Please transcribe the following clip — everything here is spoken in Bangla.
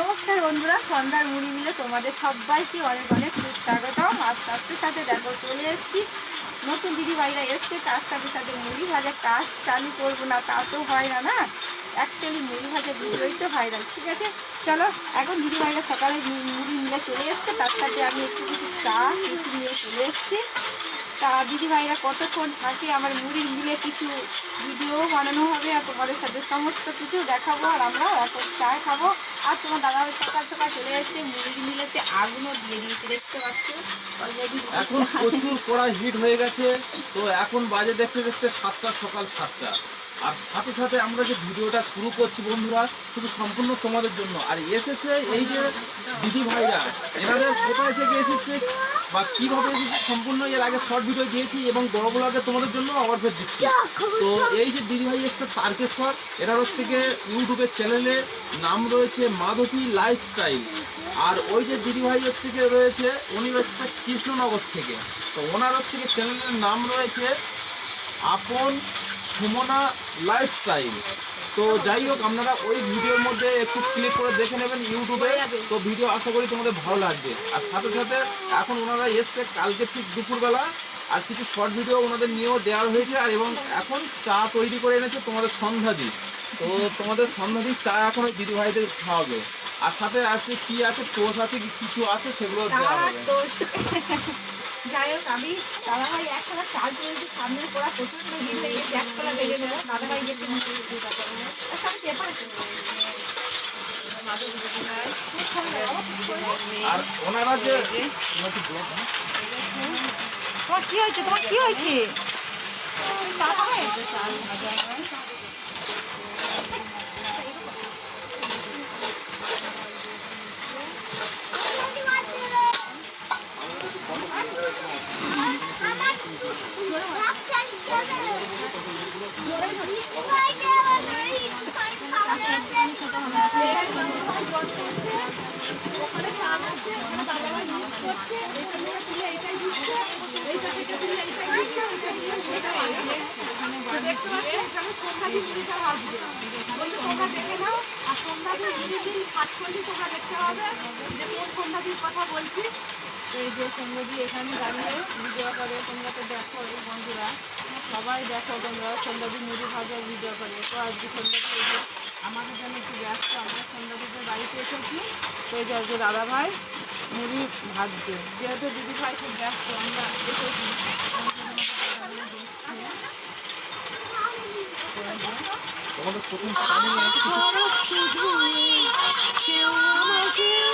নমস্কার বন্ধুরা, সন্ধ্যার মুড়ি মিলে তোমাদের সবাইকে অনেক অনেক স্বাগতম আর সাথে সাথে দেখো, চলে এসেছি। নতুন দিদি ভাইরা এসছে, তার সাথে সাথে মুড়ি ভাজার কাজ চালু করব না, তা তো হয় না না? অ্যাকচুয়ালি মুড়ি ভাজা ভিডিওই তো ভাইরাল ঠিক আছে? চলো, এখন দিদি ভাইরা সকালে মুড়ি মিলে চলে এসছে, তার সাথে আমি একটু কিছু চা কিছু নিয়ে চলে এসেছি। তা দিদি ভাইরা কতক্ষণ থাকে আমার মুড়ি মিলে কিছু ভিডিও বানানো হবে আর তোমাদের সাথে সমস্ত কিছু দেখাবো আর আমরা এখন চা খাব। আর তোমার দাদা সকাল সকাল চলে এসছে মুড়ি মিলেতে আগুনও দিয়ে দিয়েছে দেখতে পাচ্ছ? অলরেডি এখন প্রচুর কড়াই হিট হয়ে গেছে তো এখন বাজে দেখতে দেখতে সাতটা সকাল সাতটা। আর সাথে সাথে আমরা যে ভিডিওটা শুরু করছি বন্ধুরা, শুধু সম্পূর্ণ তোমাদের জন্য। আর এসেছে এই যে দিদি ভাইরা এনাদের কোথায় থেকে এসেছে বা কীভাবে এসেছে সম্পূর্ণ এর আগে শর্ট ভিডিও দিয়েছি এবং বড় বড়কে তোমাদের জন্য আবার ফের দিচ্ছি। তো এই যে দিদি ভাই এসছে তারকেশ্বর এরা হচ্ছে গিয়ে ইউটিউবের চ্যানেলে নাম রয়েছে মাধবী লাইফস্টাইল আর ওই যে দিদি ভাই হচ্ছে গিয়ে রয়েছে উনি হচ্ছে কৃষ্ণনগর থেকে। তো ওনার হচ্ছে গিয়ে চ্যানেলের নাম রয়েছে আপন সুমনা লাইফস্টাইল তো যাই হোক, আপনারা ওই ভিডিওর মধ্যে একটু ক্লিক করে দেখে নেবেন ইউটিউবে তো ভিডিও আশা করি তোমাদের ভালো লাগবে। আর সাথে সাথে এখন ওনারা এসছে কালকে ঠিক দুপুরবেলা। আর কিছু শর্ট ভিডিও ওনাদের নিয়েও দেওয়া হয়েছে। আর এবং এখন চা তৈরি করে এনেছে তোমাদের সন্ধ্যাদি। তো তোমাদের সন্ধ্যাদি চা এখন ওই দিদি ভাইদের খাওয়াবে। আর সাথে আছে কি আছে টোস আছে কিছু আছে সেগুলো দেওয়া হবে। যাই হোক আমি দাদা ভাই একসাথে চাল চলছে সামনের পড়া প্রচণ্ড ভিড় হয়ে গেছে একতলা বেড়ে গেল দাদা ভাই গেছে। সাথে পেপার আর ওনারা যে তোমার কি হয়েছে? তোমার কি হয়েছে? তোমরা দেখে নাও আর সন্ধ্যাদি মুড়িটি সার্চ করলে তোমরা দেখতে পাবে যে কোন সন্ধ্যাদির কথা বলছি। এই যে সঙ্গী এখানে দাঁড়িয়ে ভিডিও করে তোমরা তো দেখো এই বন্ধুরা। সবাই দেখো তোমরা সন্ধ্যাদি মুড়ি ভাজার ভিডিও করে। তো আজকে সন্ধ্যাদি এই যে আমাদের জন্য একটু ব্যস্ত আমরা সন্ধ্যাদিদের বাড়িতে এসেছি। তো এই যে আজকে দাদা ভাই মুড়ি ভাজছে যেহেতু দিদি ভাই খুব ব্যস্ত আমরা এসেছি। তোমাদের প্রথম মানে কেউ আমার কেউ